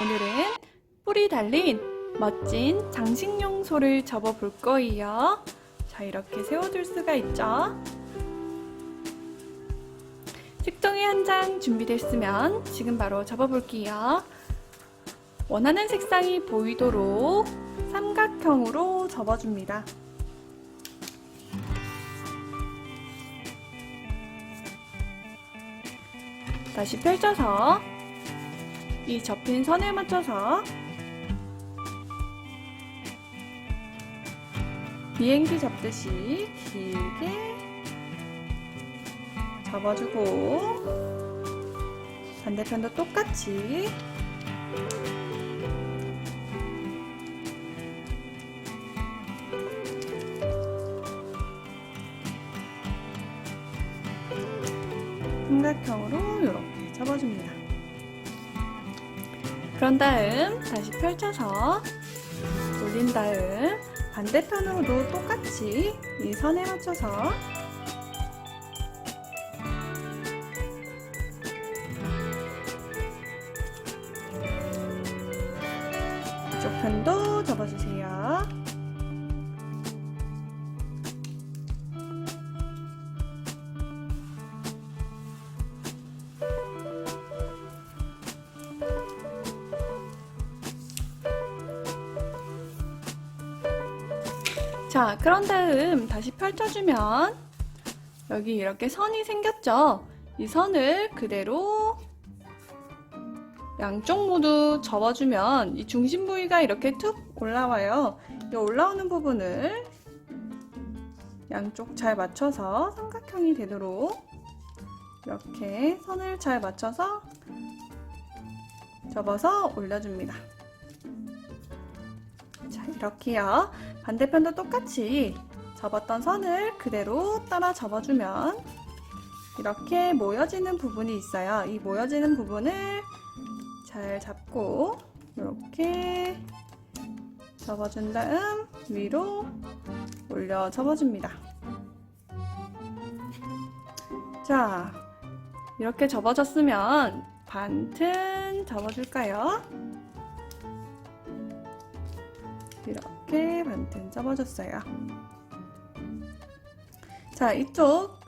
오늘은 뿔이 달린 멋진 장식용 소를 접어 볼 거예요. 자, 이렇게 세워둘 수가 있죠. 색종이 한 장 준비됐으면 지금 바로 접어 볼게요. 원하는 색상이 보이도록 삼각형으로 접어줍니다. 다시 펼쳐서 이 접힌 선에 맞춰서 비행기 접듯이 길게 접어주고 반대편도 똑같이 삼각형으로 이렇게 접어줍니다. 그런 다음 다시 펼쳐서 올린 다음 반대편으로도 똑같이 이 선에 맞춰서 이쪽 편도 접어주세요. 자, 그런 다음 다시 펼쳐주면 여기 이렇게 선이 생겼죠? 이 선을 그대로 양쪽 모두 접어주면 이 중심 부위가 이렇게 툭 올라와요. 이 올라오는 부분을 양쪽 잘 맞춰서 삼각형이 되도록 이렇게 선을 잘 맞춰서 접어서 올려줍니다. 자, 이렇게요. 반대편도 똑같이 접었던 선을 그대로 따라 접어주면 이렇게 모여지는 부분이 있어요. 이 모여지는 부분을 잘 잡고 이렇게 접어준 다음 위로 올려 접어줍니다. 자, 이렇게 접어졌으면 반튼 접어줄까요? 이렇게 반튼 접어줬어요. 자, 이쪽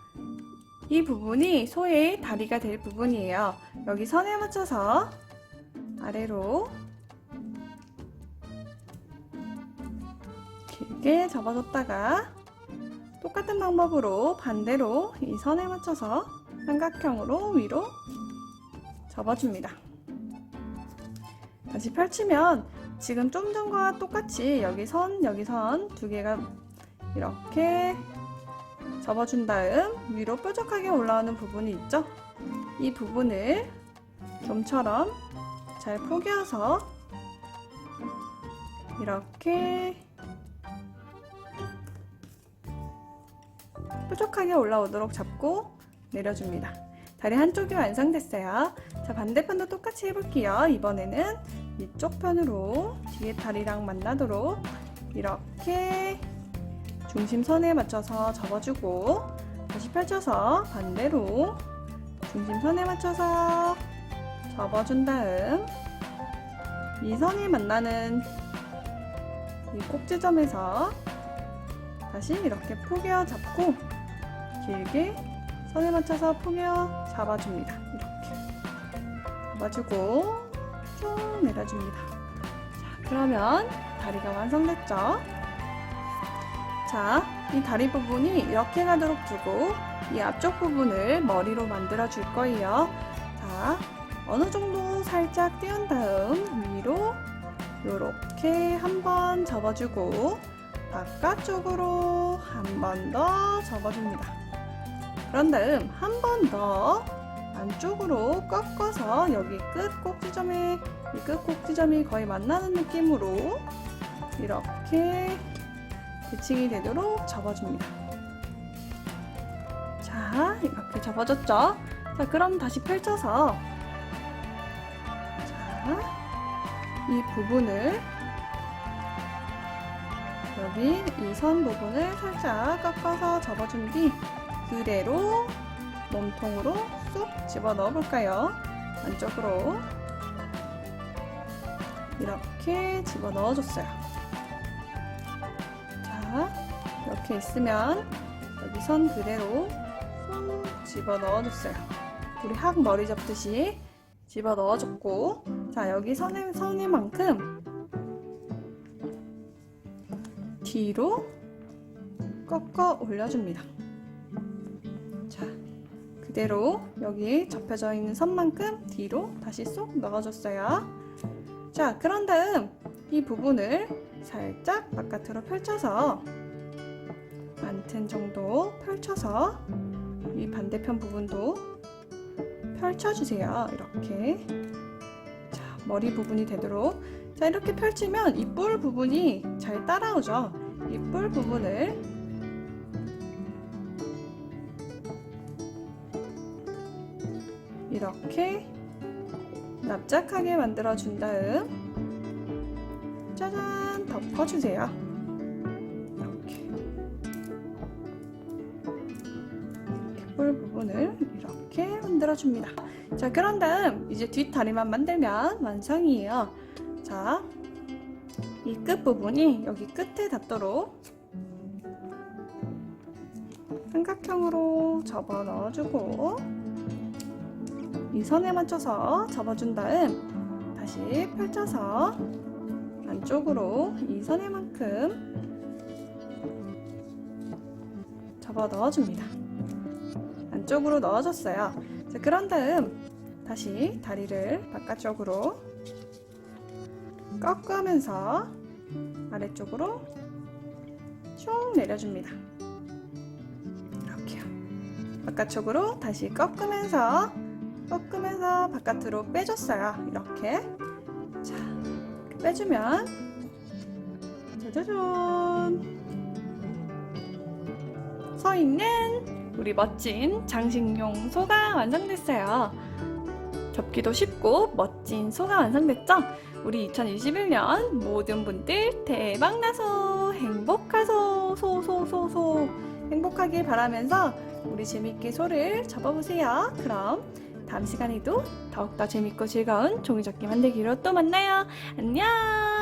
이 부분이 소의 다리가 될 부분이에요. 여기 선에 맞춰서 아래로 길게 접어줬다가 똑같은 방법으로 반대로 이 선에 맞춰서 삼각형으로 위로 접어줍니다. 다시 펼치면 지금 좀 전과 똑같이 여기 선, 여기 선 두 개가 이렇게 접어준 다음 위로 뾰족하게 올라오는 부분이 있죠? 이 부분을 좀처럼 잘 포개어서 이렇게 뾰족하게 올라오도록 잡고 내려줍니다. 다리 한쪽이 완성됐어요. 자, 반대편도 똑같이 해볼게요. 이번에는 이쪽 편으로 뒤에 다리랑 만나도록 이렇게 중심선에 맞춰서 접어주고 다시 펼쳐서 반대로 중심선에 맞춰서 접어준 다음 이 선이 만나는 이 꼭지점에서 다시 이렇게 포개어 잡고 길게 선에 맞춰서 포개어 잡아줍니다. 이렇게 잡아주고 쭉 내려줍니다. 자, 그러면 다리가 완성됐죠? 자, 이 다리 부분이 이렇게 가도록 두고 이 앞쪽 부분을 머리로 만들어 줄 거예요. 자, 어느 정도 살짝 띄운 다음 위로 이렇게 한번 접어주고 바깥쪽으로 한 번 더 접어줍니다. 그런 다음 한 번 더 안쪽으로 꺾어서 여기 끝 꼭지점에 이끝 꼭지점이 거의 만나는 느낌으로 이렇게 대칭이 되도록 접어줍니다. 자, 이렇게 접어졌죠? 자, 그럼 다시 펼쳐서 자, 이 부분을 여기 이 선 부분을 살짝 꺾어서 접어준 뒤 그대로 몸통으로 쏙 집어 넣어 볼까요? 안쪽으로 이렇게 집어 넣어 줬어요. 자, 이렇게 있으면 여기 선 그대로 손 집어 넣어 줬어요. 우리 학 머리 접듯이 집어 넣어 줬고, 자, 여기 선의, 선의 만큼 뒤로 꺾어 올려줍니다. 자, 그대로 여기 접혀져 있는 선만큼 뒤로 다시 쏙 넣어줬어요. 자, 그런 다음 이 부분을 살짝 바깥으로 펼쳐서 만튼 정도 펼쳐서 이 반대편 부분도 펼쳐주세요. 이렇게. 자, 머리 부분이 되도록. 자, 이렇게 펼치면 이 뿔 부분이 잘 따라오죠. 이 뿔 부분을 이렇게 납작하게 만들어 준 다음 짜잔 덮어주세요. 이렇게 뿔 부분을 이렇게 만들어 줍니다. 자 그런 다음 이제 뒷다리만 만들면 완성이에요. 자, 이 끝 부분이 여기 끝에 닿도록 삼각형으로 접어 넣어주고 이 선에 맞춰서 접어준 다음 다시 펼쳐서 안쪽으로 이 선에만큼 접어 넣어줍니다. 안쪽으로 넣어줬어요. 자, 그런 다음 다시 다리를 바깥쪽으로 꺾으면서 아래쪽으로 쭉 내려줍니다. 이렇게요. 바깥쪽으로 다시 꺾으면서 꺾으면서 바깥으로 빼줬어요. 이렇게. 자, 빼주면 짜자잔. 서 있는 우리 멋진 장식용 소가 완성됐어요. 접기도 쉽고 멋진 소가 완성됐죠? 우리 2021년 모든 분들 대박나서 행복하소 소소소소 행복하길 바라면서 우리 재밌게 소를 접어보세요. 그럼 다음 시간에도 더욱더 재밌고 즐거운 종이접기 만들기로 또 만나요. 안녕!